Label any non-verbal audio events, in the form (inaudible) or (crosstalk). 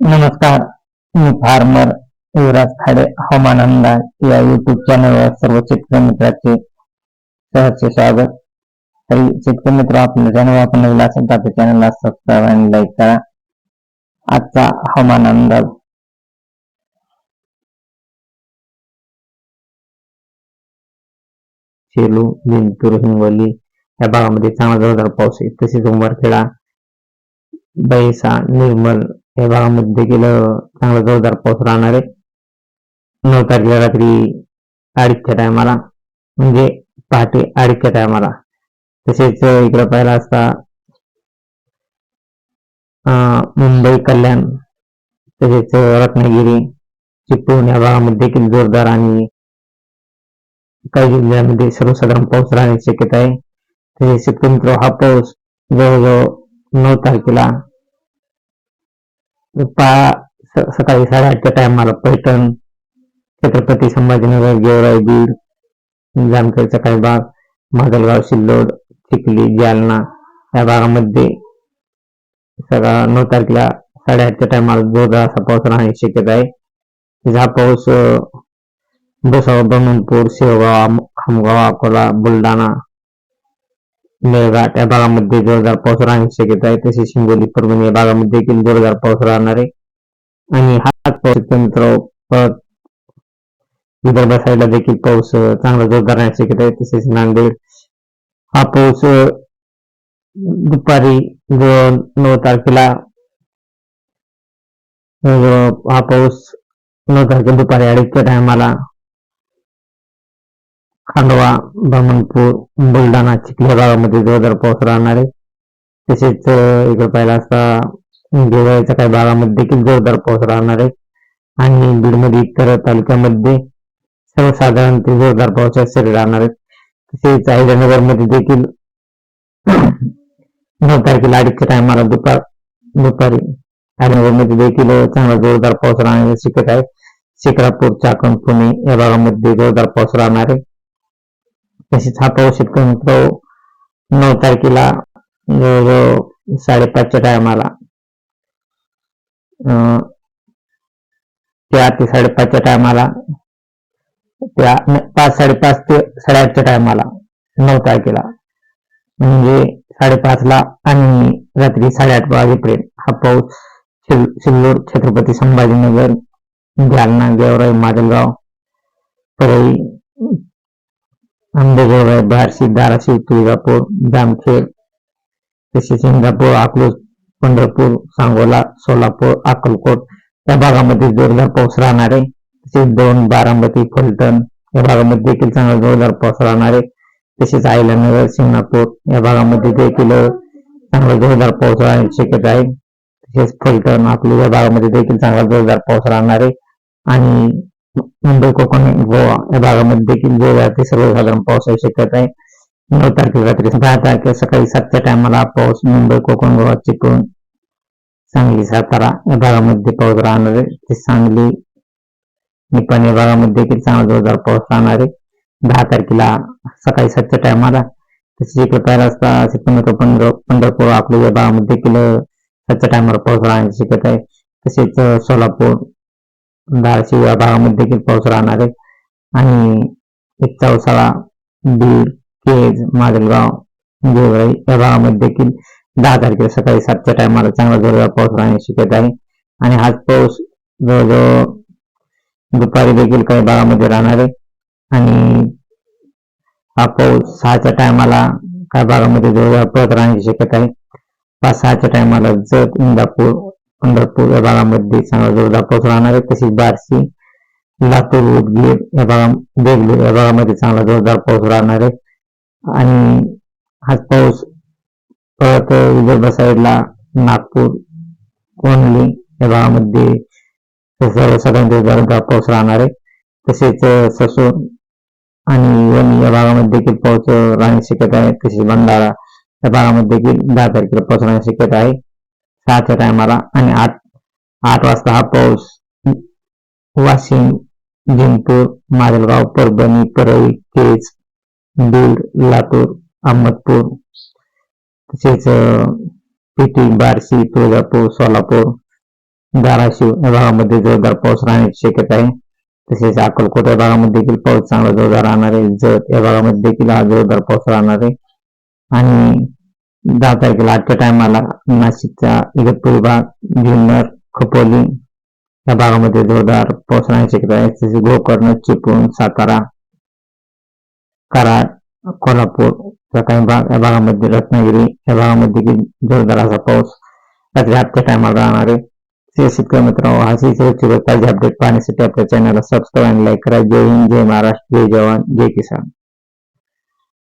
नमस्कार मी फार्मर युवराज खाडे हवामान अंदाज या युट्यूब चॅनलवर सर्व शेतकरी मित्राचे सहर्ष स्वागत. तरी शेतकरी मित्र आपल्या चॅनल आपण नवीन असेल तर आपल्या चॅनलला सबस्क्राईब आणि लाईक करा. आजचा हवामान अंदाज. सेलू जिंतूर हिंगोली या भागामध्ये चांगला जोरदार पाऊस आहे. तसेच उंबरखेडा बैसा निर्मल या भागामध्ये देखील चांगला जोरदार पाऊस राहणार आहे. नऊ तारखेला रात्री अडीचच्या टायमाला म्हणजे पहाटे अडीचच्या टायमाला तसेच इकडे पाहिला असता अं, मुंबई कल्याण तसेच रत्नागिरी चिपळूण या भागामध्ये देखील जोरदार आणि काही जिल्ह्यामध्ये सर्वसाधारण पाऊस राहण्याची शक्यता आहे. तसेच मित्र हा पाऊस जवळजवळ नऊ तारखेला पा स- सकाळी साडेआठच्या टायमाला पैठण छत्रपती संभाजीनगर गेवराई बीड जामखेडचा काही भाग माजलगाव सिल्लोड चिखली जालना या भागामध्ये सगळा नऊ तारखेला साडेआठच्या टायमाला जोरदार असा पाऊस राहण्याची शक्यता आहे. हा पाऊस अं, भुसावळ ब्रह्मपूर शेवगाव खामगाव अकोला बुलढाणा मेळघाट या भागामध्ये जोरदार पाऊस राहण्याची शक्यता आहे. तसेच हिंगोली परभणी या भागामध्ये देखील जोरदार पाऊस राहणार आहे. आणि हाच पाऊस मित्र परत विदर्भ साईडला देखील पाऊस चांगला जोरदार राहण्याची शक्यता आहे. तसेच नांदेड हा पाऊस दुपारी नऊ तारखेला हा पाऊस नऊ तारखेला दुपारी अडीचच्या टायमाला खांडवा ब्राह्मणपूर बुलढाणा चिखली या भागामध्ये जोरदार पाऊस राहणार आहे. तसेच इकडे पाहिला असता गेवराईच्या काही भागामध्ये देखील जोरदार पाऊस राहणार आहे. आणि बीडमध्ये इतर तालुक्यामध्ये सर्वसाधारण ते जोरदार पावसाच्या सरी राहणार आहेत. तसेच अहिल्यानगरमध्ये देखील (clears throat) नऊ तारखेला अडीचच्या टायमाला दुपार दुपारी अहिल्यानगरमध्ये देखील चांगला जोरदार पाऊस राहण्याची शक्यता आहे. शिक्रापूर चाकण पुणे या भागामध्ये जोरदार पाऊस राहणार आहे. तसेच हा पाऊस शेतकरी मित्र हो. नऊ तारखेला जवळजवळ साडेपाचच्या टायमाला त्या ते साडेपाचच्या टायमाला त्या पाच साडेपाच ते साडेआठच्या टायमाला नऊ तारखेला. म्हणजे साडेपाचला आणि रात्री साडेआठ वाजेपर्यंत हा पाऊस सिल- सिल्लोड छत्रपती संभाजीनगर जालना गेवराई माजलगाव परळी आंबेजोगाई बार्शी धाराशिव तुळजापूर जामखेड तसेच इंदापूर अकलूज पंढरपूर सांगोला सोलापूर अक्कलकोट या भागामध्ये जोरदार पाऊस राहणार आहे. तसेच दोन बारामती फलटण या भागामध्ये देखील चांगला जोरदार पाऊस राहणार आहे. तसेच आयलानगर सिंगणापूर या भागामध्ये देखील चांगला जोरदार पाऊस राहण्याची शक्यता आहे. तसेच फलटण आपल्या या भागामध्ये देखील चांगला जोरदार पाऊस राहणार आहे. आणि मुंबई कोकण गोवा या भागामध्ये देखील जोरदार ते सर्वसाधारण पावसाची शक्यता आहे. नऊ तारखेला रात्री दहा तारखेला सकाळी सातच्या टायमाला पाऊस मुंबई कोकण गोवा चिपळूण सांगली सातारा या भागामध्ये पाऊस राहणार आहे. ते सांगली निपाणी या भागामध्ये देखील चांगला जोरदार पाऊस राहणार आहे. दहा तारखेला सकाळी सातच्या टायमाला तसेच इकडे पहिला असता सिद्धांत पंढर पंढरपूर आपल्या या भागामध्ये देखील सातच्या टायमाला पाऊस राहण्याची शक्यता आहे. तसेच सोलापूर धाराशिव या भागामध्ये देखील पाऊस राहणार आहे. आणि एक चौसाळा बीड केज माजलगाव गेवराई या भागामध्ये देखील दहा तारखेला सकाळी सातच्या टायमाला चांगला जोरदार पाऊस राहण्याची शक्यता आहे. आणि हाच पाऊस जवळजवळ दुपारी देखील काही भागामध्ये राहणार आहे. आणि हा पाऊस सहाच्या टायमाला काही भागामध्ये जवळजवळ पडत राहण्याची शक्यता आहे. पाच सहाच्या टायमाला जत इंदापूर पंढरपूर या भागामध्ये चांगला जोरदार पाऊस राहणार आहे. तसेच बार्शी लातूर उदगीर या भागा देगलूर या भागामध्ये चांगला जोरदार पाऊस राहणार आहे. आणि हाच पाऊस परत विदर्भ साईडला नागपूर कोंडली या भागामध्ये सर्वसाधारण जोरदार पाऊस राहणार आहे. तसेच ससूर आणि वणी या भागामध्ये देखील पाऊस राहण्याची शक्यता आहे. तसेच भंडारा या भागामध्ये देखील दहा तारखेला पाऊस राहण्याची शक्यता आहे. सहाच्या टायमाला आणि आठ आठ वाजता हा पाऊस. वाशिम जिंतूर माजलगाव परभणी परळी केज बीड लातूर अहमदपूर तसेच पिटी बार्शी तुळजापूर सोलापूर धाराशिव या भागामध्ये जोरदार पाऊस राहण्याची शक्यता आहे. तसेच अकोलकोट या भागामध्ये देखील पाऊस चांगला जोरदार राहणार आहे. जत या भागामध्ये देखील हा जोरदार पाऊस राहणार आहे. आणि दहा तारखेला आजच्या टायमाला नाशिकचा इगतपुरी भाग जुन्नर खपोली. या भागामध्ये जोरदार पाऊस राहण्याची शक्यता आहे तसेच गोकर्ण चिपळूण सातारा कराड कोल्हापूर या काही भाग या भागामध्ये रत्नागिरी या भागामध्ये जोरदार असा पाऊस रात्री आजच्या टायमाला राहणार आहे. शेतकरी मित्र असे सुरक्षित अपडेट पाहण्यासाठी आपल्या चॅनलला सबस्क्राईब आणि लाईक करा. जय हिंद जय महाराष्ट्र जय जवान जय किसान.